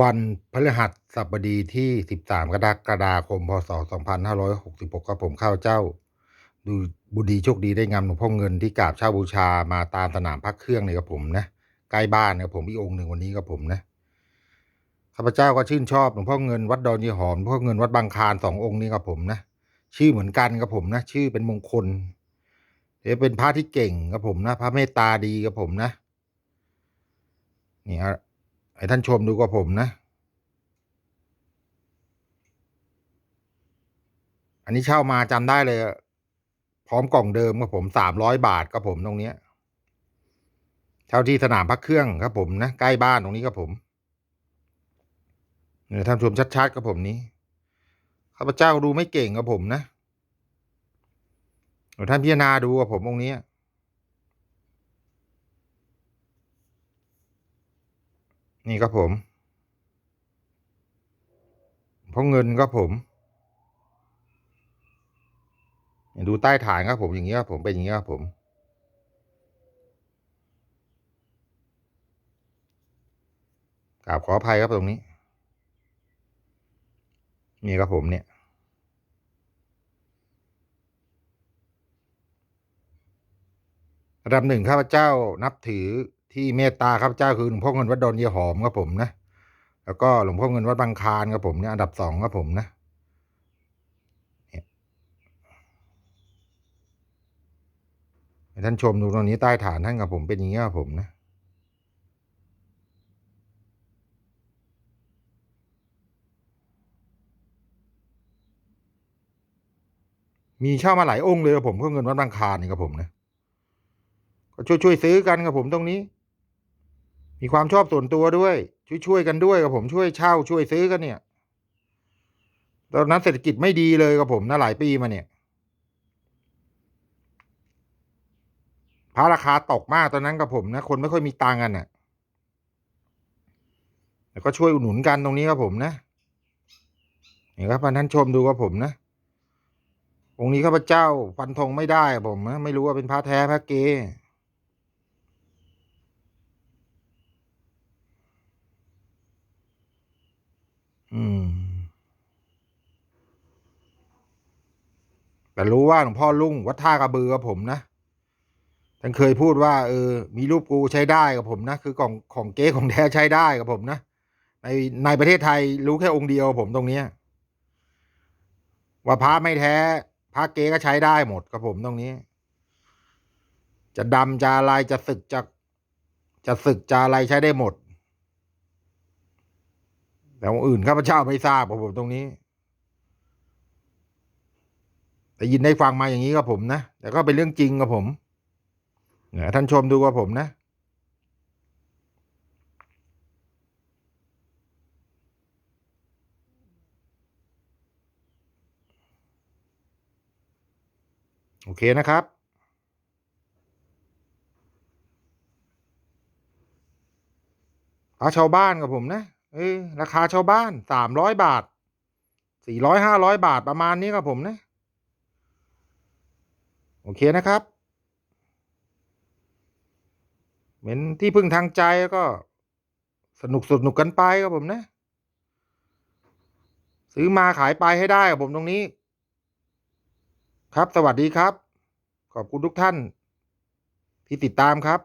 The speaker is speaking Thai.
วันพฤหัสบดีที่ 13 กรกฎาคม พศ 2566ครับผมข้าพเจ้า ดูบุญดีโชคดีได้งามหลวงพ่อเงินที่กราบเช่าบูชามาตามสนามพักเครื่องเนี่ยครับผมนะใกล้บ้านครับผมอีกองค์หนึ่งวันนี้ครับผมนะข้าพเจ้าก็ชื่นชอบหลวงพ่อเงินวัดดอนยี่หอมหลวงพ่อเงินวัดบางคานสององค์นี้ครับผมนะชื่อเหมือนกันครับผมนะชื่อเป็นมงคลเดี๋ยวเป็นพระที่เก่งครับผมนะ พระเมตตาดีครับผมนะนี่ฮะ ให้ท่านชมดูกับผมนะ อันนี้เช่ามาจำได้เลย พร้อมกล่องเดิมครับผมสามร้อยบาทครับผมตรงเนี้ยเช่าที่สนามพักเครื่องครับผมนะใกล้บ้านตรงนี้ครับผมเนี่ยท่านชมชัดๆครับผมนี้ข้าพเจ้าดูไม่เก่งครับผมนะท่านพิจารณาดูกับผมองค์นี้ นี่ครับผม เพราะเงินครับผมดูใต้ฐานครับผมอย่างนี้ครับผมเป็นอย่างนี้ครับผม กราบขออภัยครับตรงนี้ นี่ครับผมเนี่ยระดับหนึ่งข้าพเจ้านับถือ ที่เมตตาข้าพเจ้าคือหลวงพ่อเงินวัดดอนเยหอมครับผมนะ แล้วก็หลวงพ่อเงินวัดบางคานครับผมเนี่ยอันดับสองครับผมนะท่านชมดูตรงนี้ใต้ฐานท่านกับผมเป็นอย่างนี้ครับผมนะมีเช่ามาหลายองค์เลยครับผมเพื่อเงินวัดบางคานนี่ครับผมนะก็ช่วยช่วยซื้อกันครับผมตรงนี้ มีความชอบส่วนตัวด้วย ช่วยช่วยกันด้วยครับผมช่วยเช่า ช่วยซื้อกันเนี่ยตอนนั้นเศรษฐกิจไม่ดีเลยครับผมนะหลายปีมาเนี่ยพระราคาตกมากตอนนั้นกับผมนะคนไม่ค่อยมีตังค์กันน่ะแล้วก็ช่วยอุดหนุนกันตรงนี้ครับผมนะนี่ครับท่านชมดูครับผมนะองค์นี้ข้าพเจ้าฟันธงไม่ได้ผมนะไม่รู้ว่าเป็นพระแท้พระเก อืม แต่รู้ว่าหลวงพ่อลุ่งวัดท่ากระบือกับผมนะท่านเคยพูดว่าเออ มีรูปกูใช้ได้กับผมนะ คือของของเก๊ของแท้ใช้ได้กับผมนะ ในในประเทศไทยรู้แค่องค์เดียวผมตรงเนี้ยว่าพระไม่แท้พระเก๊ก็ใช้ได้หมดกับผมตรงนี้ จะดำจะอะไรจะสึกจะจะสึกจะอะไรใช้ได้หมด แต่องค์อื่นข้าพเจ้าไม่ทราบครับผมตรงนี้แต่ยินได้ฟังมาอย่างนี้ครับผมนะแต่ก็เป็นเรื่องจริงครับผมเนี่ยท่านชมดูกับผมนะ โอเคนะครับพาชาวบ้านกับผมนะ เออราคาชาวบ้านสามร้อยบาทสี่ร้อยห้าร้อยบาทประมาณนี้ครับผมนะ โอเคนะครับเป็นที่พึ่งทางใจก็ สนุกสนุกกันไปครับผมนะ ซื้อมาขายไปให้ได้ครับผมตรงนี้ ครับสวัสดีครับ ขอบคุณทุกท่าน ที่ติดตามครับ